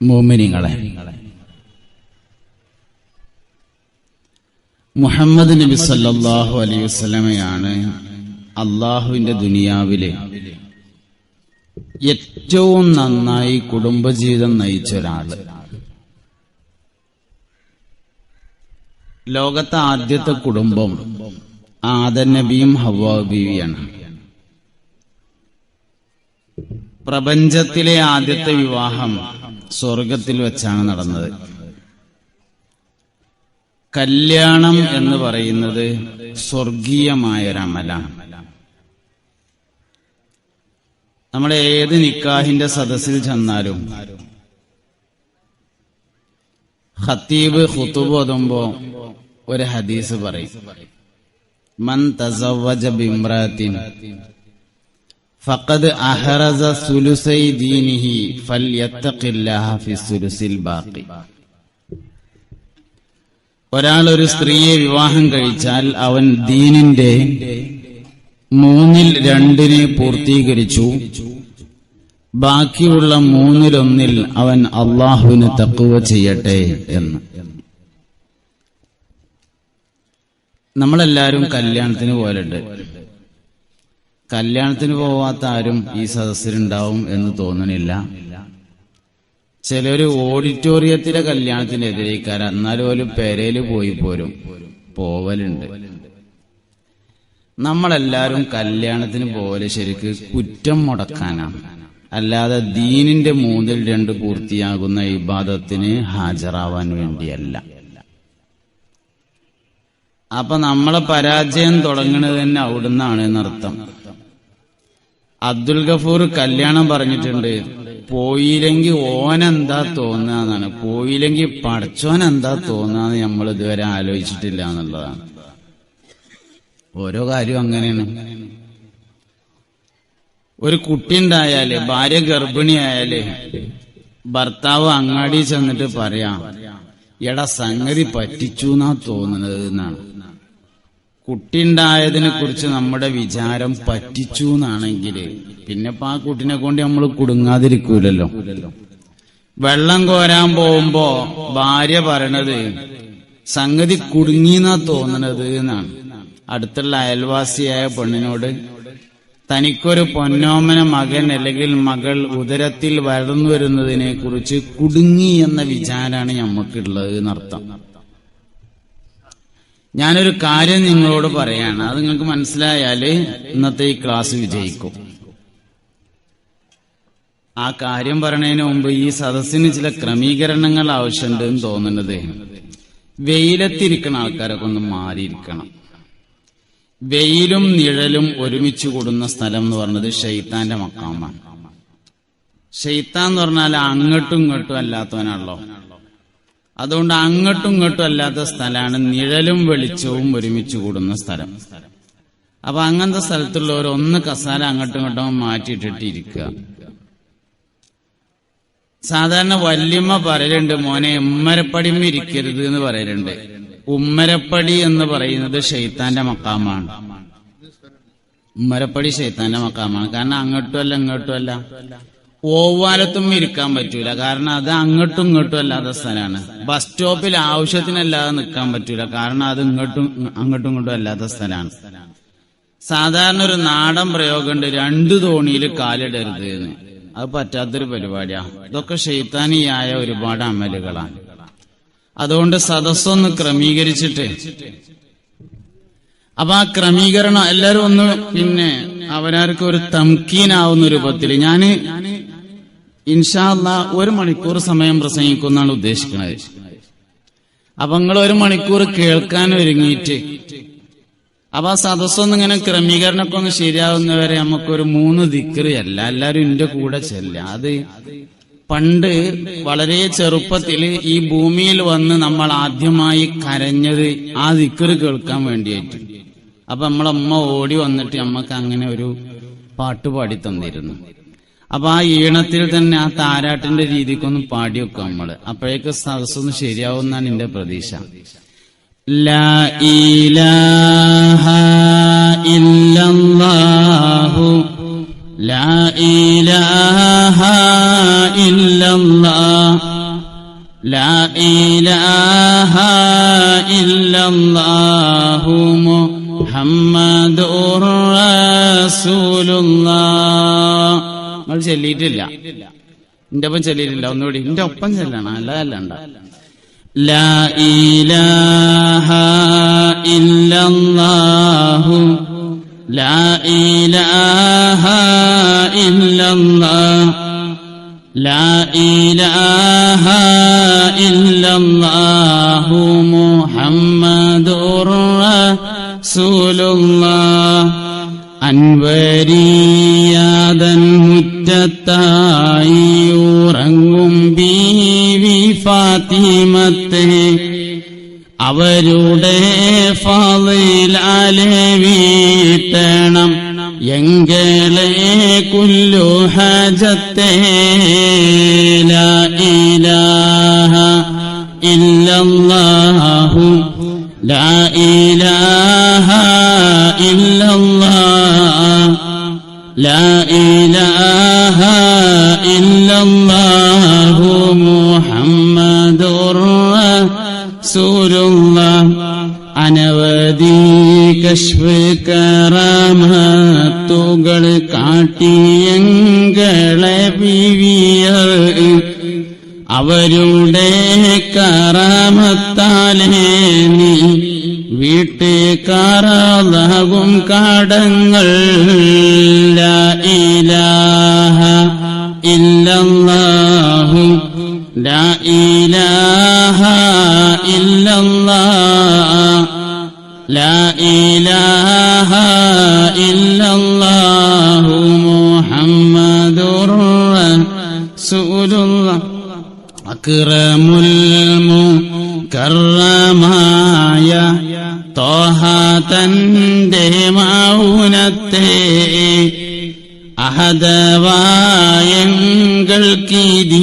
മോമിനിങ്ങളെ. മുഹമ്മദ് നബി സല്ലാഹു അലൈഹി വസല്ലമയാണ് അള്ളാഹുവിന്റെ ദുനിയാവിലെ ഏറ്റവും നന്നായി കുടുംബജീവിതം നയിച്ച ഒരാൾ ലോകത്തെ ആദ്യത്തെ കുടുംബം ആദൻ നബിയും ഹവാബിയാണ് പ്രപഞ്ചത്തിലെ ആദ്യത്തെ വിവാഹം സ്വർഗത്തിൽ വെച്ചാണ് നടന്നത്. കല്യാണം എന്ന് പറയുന്നത് സ്വർഗീയമായ ഒരു അമലാണ് നമ്മൾ ഏത് നിക്കാഹിന്റെ സദസ്സിൽ ചെന്നാലും ഖത്തീബ് ഖുത്തുബ് ഓതുമ്പോ ഒരു ഹദീസ് പറയും. മൻ തസവജ ബിംറാത്തിൻ ഫഖദ് അഹറസ സുലുസൈ ദീനിഹി ഫൽയത്തഖില്ലാഹ ഫി സുലുസിൽ ബാഖി. ഒരാൾ ഒരു സ്ത്രീയെ വിവാഹം കഴിച്ചാൽ അവൻ ദീനിന്റെ മൂന്നിൽ രണ്ടിനെ പൂർത്തീകരിച്ചു. ബാക്കിയുള്ള മൂന്നിലൊന്നിൽ അവൻ അള്ളാഹുവിന് തക്കുവ ചെയ്യട്ടെ എന്ന്. നമ്മളെല്ലാരും കല്യാണത്തിന് പോലുണ്ട് കല്യാണത്തിന് പോവാത്ത ആരും ഈ സദസ്സിലുണ്ടാവും എന്ന് തോന്നണില്ല. ചിലര് ഓഡിറ്റോറിയത്തിലെ കല്യാണത്തിന് എതിരേക്കാര എന്നാലും ഒരു പേരയിൽ പോയി പോരും. പോവലുണ്ട്. നമ്മളെല്ലാരും കല്യാണത്തിന് പോലെ ശരിക്ക് കുറ്റം മുടക്കാനാണ് അല്ലാതെ ദീനിന്റെ മൂന്നിൽ രണ്ട് പൂർത്തിയാകുന്ന ഇബാദത്തിന് ഹാജരാവാൻ വേണ്ടിയല്ല. അപ്പൊ നമ്മളെ പരാജയം തുടങ്ങുന്നത് തന്നെ അവിടുന്നാണ് എന്നർത്ഥം. അബ്ദുൽ ഗഫൂർ കല്യാണം പറഞ്ഞിട്ടുണ്ട്. പോയില്ലെങ്കിൽ ഓനെന്താ തോന്നാന്നാണ്. പോയില്ലെങ്കിൽ പടച്ചോൻ എന്താ തോന്നുകയെന്ന് നമ്മൾ ഇതുവരെ ആലോചിച്ചിട്ടില്ല എന്നുള്ളതാണ് ഓരോ കാര്യവും അങ്ങനെയാണ്. ഒരു കുട്ടി ഉണ്ടായാൽ ഭാര്യ ഗർഭിണിയായാൽ ഭർത്താവ് അങ്ങാടി ചെന്നിട്ട് പറയാം എടാ സംഗതി പറ്റിച്ചു എന്നാ തോന്നുന്നത് എന്നാണ്. കുട്ടി ഉണ്ടായതിനെ കുറിച്ച് നമ്മുടെ വിചാരം പറ്റിച്ചു എന്നാണെങ്കിൽ പിന്നെ ഇപ്പൊ ആ കുട്ടിനെ കൊണ്ട് നമ്മൾ കുടുങ്ങാതിരിക്കൂലല്ലോ. വെള്ളം കോരാൻ പോകുമ്പോ ഭാര്യ പറയണത് സംഗതി കുടുങ്ങിന്നാ തോന്നണത് എന്നാണ്. അടുത്തുള്ള അയൽവാസിയായ പെണ്ണിനോട് തനിക്കൊരു പൊന്നോമന മകൻ അല്ലെങ്കിൽ മകൾ ഉദരത്തിൽ വളർന്നു വരുന്നതിനെ കുറിച്ച് കുടുങ്ങി എന്ന വിചാരാണ് നമുക്കുള്ളത് എന്നർത്ഥം. ഞാനൊരു കാര്യം നിങ്ങളോട് പറയാണ്. അത് നിങ്ങൾക്ക് മനസ്സിലായാൽ ഇന്നത്തെ ഈ ക്ലാസ് വിജയിക്കും. ആ കാര്യം പറയണതിന് മുമ്പ് ഈ സദസ്സിന് ചില ക്രമീകരണങ്ങൾ ആവശ്യമുണ്ട് എന്ന് തോന്നുന്നത്. വെയിലത്തിരിക്കുന്ന ആൾക്കാരൊക്കെ ഒന്ന് മാറിയിരിക്കണം. വെയിലും നിഴലും ഒരുമിച്ച് കൂടുന്ന സ്ഥലം എന്ന് പറഞ്ഞത് ഷെയ്ത്താന്റെ മക്കാമാണ്. ഷെയ്ത്താൻ എന്ന് പറഞ്ഞാൽ അങ്ങോട്ടും ഇങ്ങോട്ടും അല്ലാത്തവനാണല്ലോ. അതുകൊണ്ട് അങ്ങോട്ടും ഇങ്ങോട്ടും അല്ലാത്ത സ്ഥലമാണ്. നിഴലും വെളിച്ചവും ഒരുമിച്ച് കൂടുന്ന സ്ഥലം. അപ്പൊ അങ്ങനത്തെ സ്ഥലത്തുള്ളവർ ഒന്ന് കസാല അങ്ങോട്ടും ഇങ്ങോട്ടും മാറ്റിയിട്ടിട്ട് ഇരിക്കുക സാധാരണ വല്യമ്മ പറയലുണ്ട് മോനെ ഉമ്മരപ്പടിയും ഇരിക്കരുത് എന്ന് പറയലുണ്ട്. ഉമ്മരപ്പടി എന്ന് പറയുന്നത് ഷെയ്ത്താന്റെ മക്കാമാണ്. ഉമ്മരപ്പടി ഷെയ്ത്താന്റെ മക്കാമാണ്. കാരണം അങ്ങോട്ടും അല്ല ഇങ്ങോട്ടും അല്ല. ഓവാലത്തും ഇരിക്കാൻ പറ്റൂല. കാരണം അത് അങ്ങോട്ടും ഇങ്ങോട്ടും അല്ലാത്ത സ്ഥലമാണ്. ബസ് സ്റ്റോപ്പിൽ ആവശ്യത്തിനല്ലാതെ നിൽക്കാൻ പറ്റൂല. കാരണം അത് ഇങ്ങോട്ടും അങ്ങോട്ടും ഇങ്ങോട്ടും അല്ലാത്ത സ്ഥലമാണ്. സാധാരണ ഒരു നാടൻ പ്രയോഗമുണ്ട്. രണ്ടു തോണിയിൽ കാലിടരുത് എന്ന്. അത് പറ്റാത്തൊരു പരിപാടിയാണ് ഇതൊക്കെ ഷെയ്ത്താനിയായ ഒരുപാട് അമലുകളാണ്. അതുകൊണ്ട് സദസ്സൊന്ന് ക്രമീകരിച്ചിട്ട്. അപ്പൊ ആ ക്രമീകരണം എല്ലാരും ഒന്ന് പിന്നെ അവരാർക്ക് ഒരു തംക്കീനാവുന്ന രൂപത്തിൽ. ഞാൻ ഇൻഷാല്ല ഒരു മണിക്കൂർ സമയം പ്രസംഗിക്കുന്നാണ് ഉദ്ദേശിക്കുന്നത്. അപ്പൊ നിങ്ങൾ ഒരു മണിക്കൂർ കേൾക്കാൻ ഒരുങ്ങിയിട്ട് അപ്പൊ ആ സദസ്സൊന്നും ഇങ്ങനെ ക്രമീകരണമൊക്കെ ഒന്ന് ശരിയാവുന്നവരെ നമുക്കൊരു മൂന്ന് ദിക്കറി അല്ല എല്ലാരും എന്റെ കൂടെ ചെല്ല. അത് പണ്ട് വളരെ ചെറുപ്പത്തിൽ ഈ ഭൂമിയിൽ വന്ന് നമ്മൾ ആദ്യമായി കരഞ്ഞത് ആ ദിക്കറ് കേൾക്കാൻ വേണ്ടിയായിട്ട്. അപ്പൊ നമ്മളമ്മ ഓടി വന്നിട്ട് നമ്മക്ക് അങ്ങനെ ഒരു പാട്ട് പാടി തന്നിരുന്നു. അപ്പൊ ആ ഈണത്തിൽ തന്നെ ആ താരാട്ടിന്റെ രീതിക്കൊന്ന് പാടി വെക്കും നമ്മള് അപ്പോഴേക്ക് സദസ്സൊന്ന് ശരിയാവുന്നാണ് എന്റെ പ്രതീക്ഷ لا إله إلا الله لا إله إلا الله الله لا إله إلا الله محمد رسول الله നിങ്ങൾ ചൊല്ലിയിട്ടില്ല എന്റെ ഒപ്പം ചൊല്ലിയിട്ടില്ല ഒന്നുകൂടി എന്റെ ഒപ്പം ചെല്ലണം അല്ല അല്ലണ്ട لا إله إلا الله لا إله إلا الله لا إله إلا الله محمد رسول الله അൻവരിയാതൻ മുറ്റത്തായി ഉറങ്ങും ബീവി ഫാത്തിമത്തെ. അവരുടെ ഫാളിലാലെ വീട്ടണം. എങ്ങളെ കുല്ലു ഹജത്തെ. ലാ ഇലാഹ ഇല്ലല്ലാഹു. ലാ ഇലാഹ ഇല്ലല്ലാഹ്. ലാ ഇല്ലല്ലാഹു മുഹമ്മദുർ كشف അനവധി കശ്ഫ് കറാമത്തുകൾ കാട്ടിയങ്ങളെ ബിവിയർ അവരുടെ കറാമത്താലേ നീ. വീട്ടുകാരാകും കാടങ്ങൾ لا إله إلا الله لا إله إلا الله محمد رسول الله أكرم المكرماയ തോഹ തന്റെ മൗനത്തെ അഹദവായങ്ങൾക്കിതീ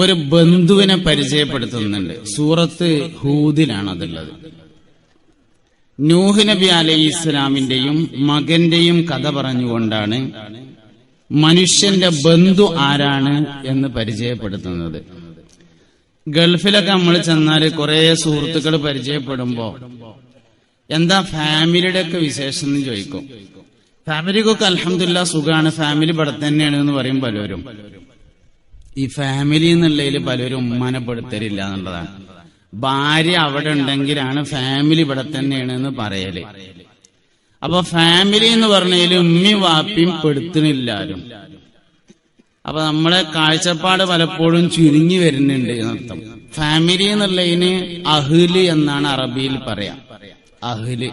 ഒരു ബന്ധുവിനെ പരിചയപ്പെടുത്തുന്നുണ്ട്. സൂറത്ത് ഹൂദിലാണ് അതുള്ളത് നൂഹ് നബി അലൈഹി ഇസ്ലാമിന്റെയും മകന്റെയും കഥ പറഞ്ഞുകൊണ്ടാണ് മനുഷ്യന്റെ ബന്ധു ആരാണ് എന്ന് പരിചയപ്പെടുത്തുന്നത്. ഗൾഫിലൊക്കെ നമ്മൾ ചെന്നാൽ കുറെ സുഹൃത്തുക്കൾ പരിചയപ്പെടുമ്പോ എന്താ ഫാമിലിയുടെ ഒക്കെ വിശേഷം എന്ന് ചോദിക്കും. ഫാമിലിക്കൊക്കെ അലഹമില്ല സുഖാണ് ഫാമിലി ഇവിടെ തന്നെയാണ് എന്ന് പറയും പലരും ഈ ഫാമിലി എന്നുള്ളതിൽ പലരും ഉമ്മാനപ്പെടുത്തരില്ല എന്നുള്ളതാണ്. ഭാര്യ അവിടെ ഉണ്ടെങ്കിലാണ് ഫാമിലി ഇവിടെ തന്നെയാണ് എന്ന് പറയൽ. അപ്പൊ ഫാമിലി എന്ന് പറഞ്ഞതിൽ ഉമ്മയും വാപ്പിയും പെടുത്തണില്ലാരും അപ്പൊ നമ്മളെ കാഴ്ചപ്പാട് പലപ്പോഴും ചുരുങ്ങി വരുന്നുണ്ട് എന്നർത്ഥം. ഫാമിലി എന്നുള്ളതിന് അഹ്ല് എന്നാണ് അറബിയിൽ പറയാം. അഹ്ല്.